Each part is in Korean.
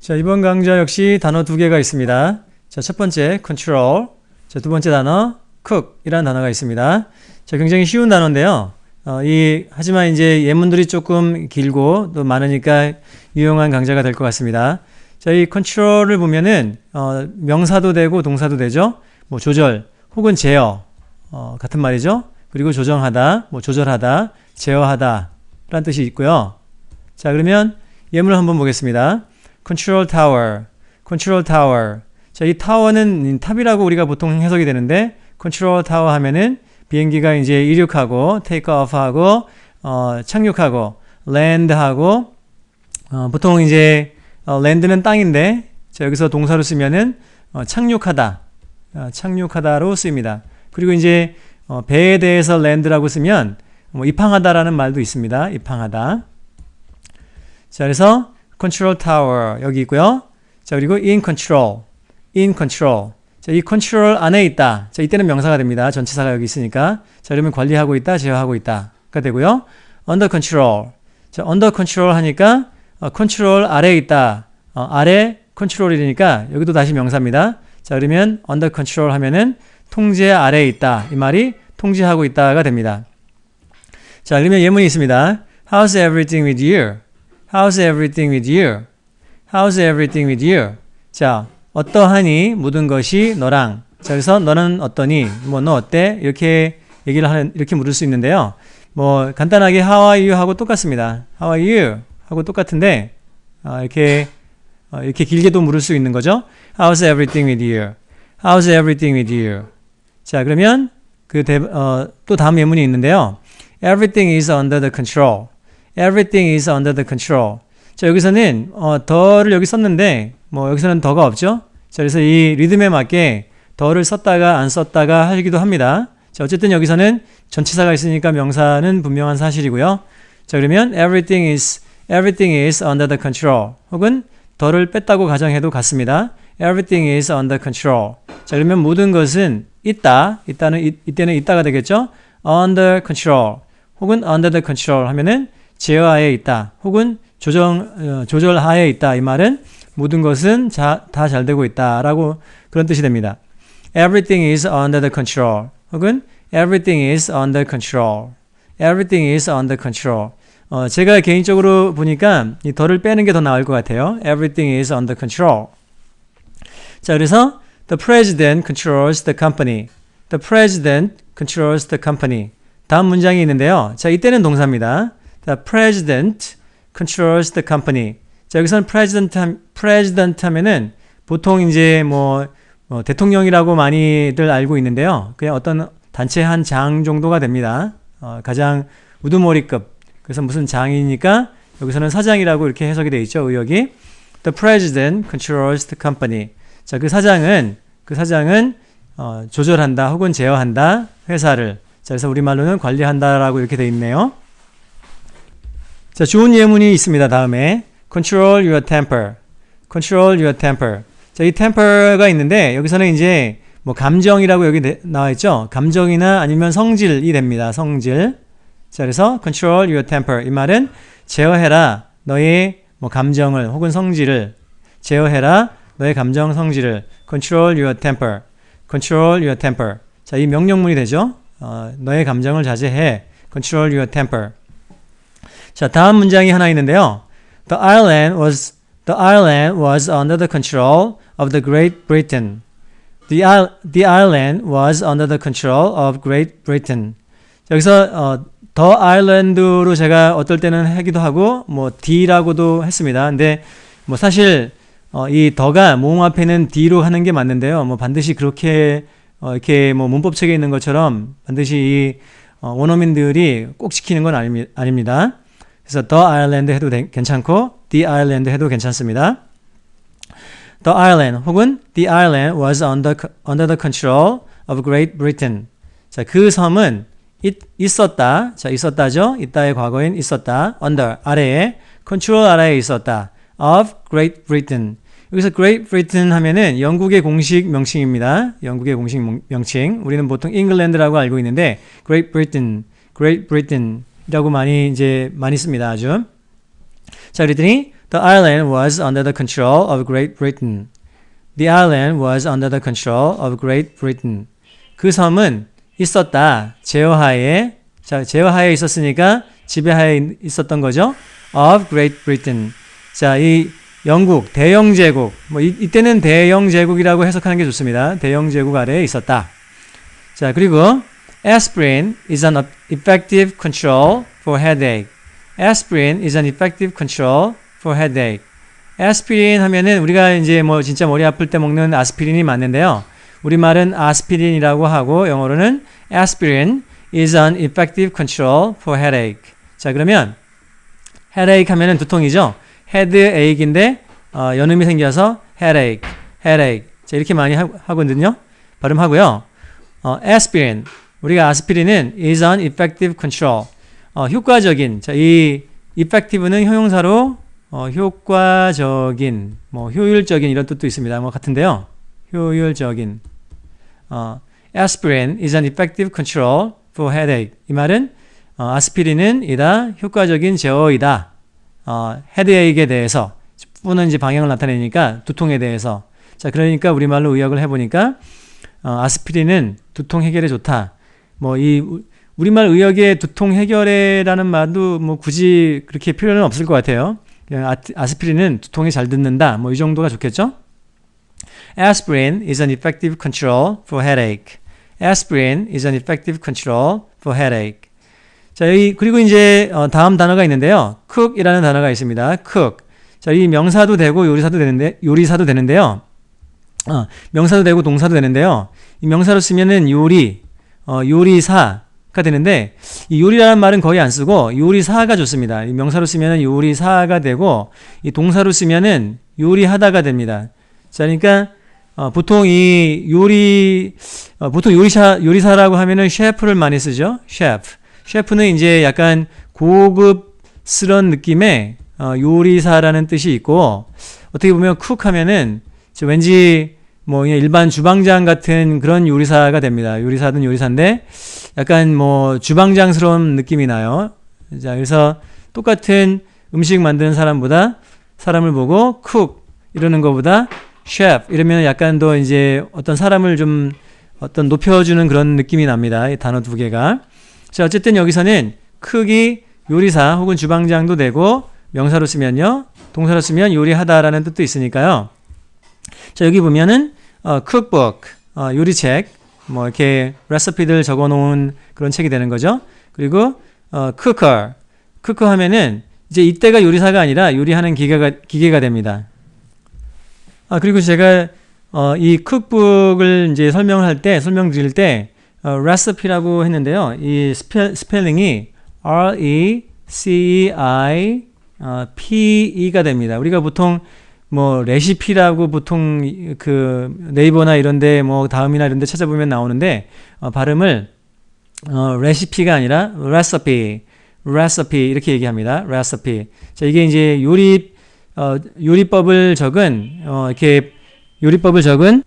자, 이번 강좌 역시 단어 두 개가 있습니다. 자, 첫 번째 control. 자, 두 번째 단어 cook이라는 단어가 있습니다. 자, 굉장히 쉬운 단어인데요. 어, 이 하지만 이제 예문들이 조금 길고 또 많으니까 유용한 강좌가 될 것 같습니다. 자, 이 control을 보면은 어, 명사도 되고 동사도 되죠. 뭐 조절 혹은 제어 어, 같은 말이죠. 그리고 조정하다, 뭐 조절하다, 제어하다 라는 뜻이 있고요. 자, 그러면 예문을 한번 보겠습니다. Control tower, control tower. 자, 이 타워는 탑이라고 우리가 보통 해석이 되는데 control tower 하면은 비행기가 이제 이륙하고 테이크 오프하고 어, 착륙하고 랜드하고 어, 보통 이제 어, 랜드는 땅인데 자, 여기서 동사로 쓰면은 어, 착륙하다, 어, 착륙하다로 쓰입니다. 그리고 이제 어, 배에 대해서 랜드라고 쓰면 뭐 입항하다라는 말도 있습니다. 입항하다. 자, 그래서 control tower 여기 있고요. 자, 그리고 in control, in control. 자, 이 control 안에 있다. 자, 이때는 명사가 됩니다. 전치사가 여기 있으니까. 자, 그러면 관리하고 있다, 제어하고 있다가 되고요. under control. 자, under control 하니까 어, control 아래에 있다. 어, 아래 control이니까 여기도 다시 명사입니다. 자, 그러면 under control 하면은 통제 아래에 있다. 이 말이 통제하고 있다가 됩니다. 자, 그러면 예문이 있습니다. How's everything with you? How's everything with you? How's everything with you? 자, 어떠하니 모든 것이 너랑. 자, 그래서 너는 어떠니? 뭐 너 어때? 이렇게 얘기를 하는 이렇게 물을 수 있는데요. 뭐 간단하게 How are you 하고 똑같습니다. How are you 하고 똑같은데 어, 이렇게 어, 이렇게 길게도 물을 수 있는 거죠. How's everything with you? How's everything with you? 자, 그러면 그 어, 또 다음 예문이 있는데요. Everything is under the control. Everything is under the control. 자, 여기서는 어, 더를 여기 썼는데 뭐 여기서는 더가 없죠. 자, 그래서 이 리듬에 맞게 더를 썼다가 안 썼다가 하기도 합니다. 자, 어쨌든 여기서는 전치사가 있으니까 명사는 분명한 사실이고요. 자, 그러면 everything is everything is under the control. 혹은 더를 뺐다고 가정해도 같습니다. Everything is under control. 자, 그러면 모든 것은 있다. 있다는 이, 이때는 있다가 되겠죠. under control. 혹은 under the control 하면은 제어하에 있다. 혹은 조정 어, 조절하에 있다. 이 말은 모든 것은 다 잘 되고 있다라고 그런 뜻이 됩니다. Everything is under the control. 혹은 everything is under control. Everything is under control. 어, 제가 개인적으로 보니까 이 덜을 빼는 게 더 나을 것 같아요. Everything is under control. 자, 그래서 the president controls the company. The president controls the company. 다음 문장이 있는데요. 자, 이때는 동사입니다. The president controls the company. 자, 여기서는 president, president 하면은 보통 이제 뭐, 뭐 대통령이라고 많이들 알고 있는데요. 그냥 어떤 단체 한 장 정도가 됩니다. 어, 가장 우두머리급. 그래서 무슨 장이니까 여기서는 사장이라고 이렇게 해석이 되어 있죠. 의역이. The president controls the company. 자, 그 사장은 그 사장은 어, 조절한다 혹은 제어한다 회사를. 자, 그래서 우리말로는 관리한다라고 이렇게 되어 있네요. 자, 좋은 예문이 있습니다. 다음에 control your temper. control your temper. 자, 이 temper가 있는데 여기서는 이제 뭐 감정이라고 여기 나와 있죠. 감정이나 아니면 성질이 됩니다. 성질. 자, 그래서 control your temper. 이 말은 제어해라 너의 뭐 감정을 혹은 성질을 제어해라 너의 감정 성질을 control your temper. control your temper. 자, 이 명령문이 되죠. 어, 너의 감정을 자제해. control your temper. 자, 다음 문장이 하나 있는데요. The island was the island was under the control of the Great Britain. The, the island was under the control of Great Britain. 여기서 어, 더 아일랜드로 제가 어떨 때는 하기도 하고 뭐 D라고도 했습니다. 근데 뭐 사실 어, 이 더가 모음 앞에는 D로 하는 게 맞는데요. 뭐 반드시 그렇게 어, 이렇게 뭐 문법 책에 있는 것처럼 반드시 이 어, 원어민들이 꼭 지키는 건 아닙, 아닙니다. 그래서 the island 해도 되, 괜찮고 the island 해도 괜찮습니다. The island 혹은 the island was under, under the control of Great Britain. 자, 그 섬은 있, 있었다. 자, 있었다죠. 있다의 과거인 있었다. under 아래에 control 아래에 있었다. of Great Britain. 여기서 Great Britain 하면은 영국의 공식 명칭입니다. 영국의 공식 명칭. 우리는 보통 잉글랜드라고 알고 있는데 Great Britain, Great Britain이 라고 많이 이제 많이 씁니다. 아주. 자, 그랬더니 The island was under the control of Great Britain. The island was under the control of Great Britain. 그 섬은 있었다. 제어하에 자, 제어하에 있었으니까 지배하에 있었던 거죠. of Great Britain. 자, 이 영국 대영 제국. 뭐 이, 이때는 대영 제국이라고 해석하는 게 좋습니다. 대영 제국 아래에 있었다. 자, 그리고 aspirin is an effective control for headache. aspirin is an effective control for headache. 아스피린 하면은 우리가 이제 뭐 진짜 머리 아플 때 먹는 아스피린이 맞는데요. 우리말은 아스피린이라고 하고 영어로는 aspirin is an effective control for headache. 자, 그러면 headache 하면은 두통이죠. headache인데 어, 연음이 생겨서 headache, headache. 자, 이렇게 많이 하, 하거든요. 발음하고요. 어, aspirin. 우리가 아스피린은 is an effective control. 어, 효과적인. 자, 이 effective는 형용사로 어, 효과적인, 뭐 효율적인 이런 뜻도 있습니다. 뭐 같은데요. 효율적인. 어, aspirin is an effective control for headache. 이 말은 어, 아스피린은 이다 효과적인 제어이다. 어, 헤드에이크에 대해서 뿌는 이제 방향을 나타내니까 두통에 대해서. 자, 그러니까 우리말로 의역을 해보니까 어, 아스피린은 두통 해결에 좋다. 뭐 이 우리말 의역의 두통 해결에라는 말도 뭐 굳이 그렇게 필요는 없을 것 같아요. 그냥 아, 아스피린은 두통에 잘 듣는다. 뭐 이 정도가 좋겠죠? Aspirin is an effective control for headache. Aspirin is an effective control for headache. 자, 여기 그리고 이제 어, 다음 단어가 있는데요. cook이라는 단어가 있습니다. cook. 자, 이 명사도 되고 요리사도 되는데 요리사도 되는데요. 어, 명사도 되고 동사도 되는데요. 이 명사로 쓰면은 요리, 어, 요리사가 되는데 이 요리라는 말은 거의 안 쓰고 요리사가 좋습니다. 이 명사로 쓰면은 요리사가 되고 이 동사로 쓰면은 요리하다가 됩니다. 자, 그러니까 어, 보통 이 요리 어, 보통 요리사 요리사라고 하면은 셰프를 많이 쓰죠. 셰프. 셰프는 이제 약간 고급스러운 느낌의 어, 요리사라는 뜻이 있고 어떻게 보면 쿡 하면은 저 왠지 뭐 일반 주방장 같은 그런 요리사가 됩니다. 요리사든 요리사인데 약간 뭐 주방장스러운 느낌이 나요. 자, 그래서 똑같은 음식 만드는 사람보다 사람을 보고 쿡 이러는 것보다 셰프 이러면 약간 더 이제 어떤 사람을 좀 어떤 높여주는 그런 느낌이 납니다. 이 단어 두 개가. 자, 어쨌든 여기서는 크기 요리사 혹은 주방장도 되고 명사로 쓰면요. 동사로 쓰면 요리하다라는 뜻도 있으니까요. 자, 여기 보면은 어, cookbook, 어, 요리책, 뭐 이렇게 레시피들 적어 놓은 그런 책이 되는 거죠. 그리고 어, cooker. cooker 하면은 이제 이때가 요리사가 아니라 요리하는 기계가 기계가 됩니다. 아, 그리고 제가 어, 이 쿡북을 이제 설명을 할때 설명 드릴 때 어, recipe라고 했는데요. 이 스펠, 스펠링이 R E C E I 어, P E가 됩니다. 우리가 보통 뭐 레시피라고 보통 그 네이버나 이런데 뭐 다음이나 이런데 찾아보면 나오는데 어, 발음을 어, 레시피가 아니라 recipe, recipe 이렇게 얘기합니다. recipe. 자 이게 이제 요리 어, 요리법을 적은 어, 이렇게 요리법을 적은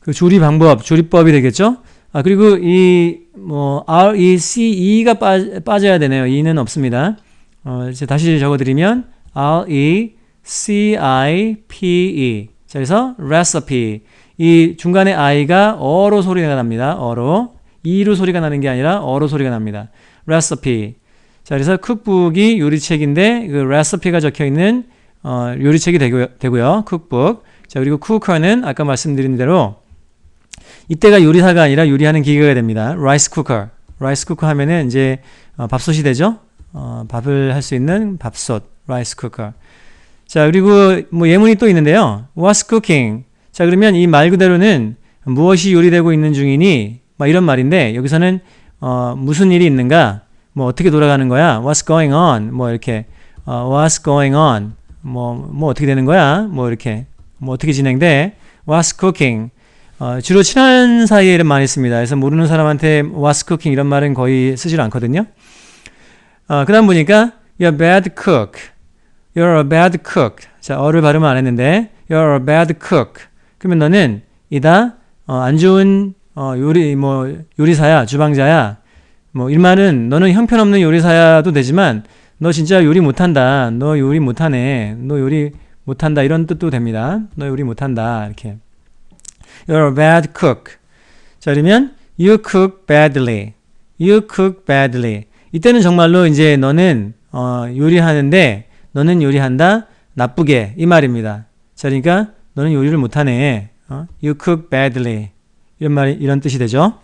그 조리 방법, 조리법이 되겠죠. 아 그리고 이 뭐 R E C E가 빠, 빠져야 되네요. E는 없습니다. 어, 이제 다시 적어드리면 R E C I P E. 자, 그래서 recipe. 이 중간에 I가 어로 소리가 납니다. 어로. E로 소리가 나는 게 아니라 어로 소리가 납니다. recipe. 자, 그래서 쿡북이 요리책인데 그 recipe가 적혀 있는 어, 요리책이 되고요. 되고요. 쿡북. 자, 그리고 쿠커는 아까 말씀드린 대로 이때가 요리사가 아니라 요리하는 기계가 됩니다. 라이스 쿠커. 라이스 쿠커 하면은 이제 어, 밥솥이 되죠. 어, 밥을 할 수 있는 밥솥. 라이스 쿠커. 자, 그리고 뭐 예문이 또 있는데요. What's cooking? 자, 그러면 이 말 그대로는 무엇이 요리되고 있는 중이니? 막 이런 말인데 여기서는 어, 무슨 일이 있는가? 뭐 어떻게 돌아가는 거야? What's going on? 뭐 이렇게 어, What's going on? 뭐, 뭐 어떻게 되는 거야? 뭐 이렇게 뭐 어떻게 진행돼? What's cooking? 어, 주로 친한 사이에 많이 씁니다. 그래서 모르는 사람한테 what's cooking 이런 말은 거의 쓰질 않거든요. 어, 그 다음 보니까 you're a bad cook. You're a bad cook. 자, 어를 발음을 안 했는데 you're a bad cook. 그러면 너는 이다 어, 안 좋은 어, 요리 뭐 요리사야, 주방자야. 뭐이 말은 너는 형편없는 요리사야도 되지만 너 진짜 요리 못한다. 너 요리 못하네. 너 요리 못한다. 이런 뜻도 됩니다. 너 요리 못한다. 이렇게. You're a bad cook. 자, 그러면 you cook badly. You cook badly. 이때는 정말로 이제 너는 어, 요리하는데 너는 요리한다 나쁘게 이 말입니다. 자, 그러니까 너는 요리를 못하네. 어? You cook badly. 이런 말 이런 뜻이 되죠.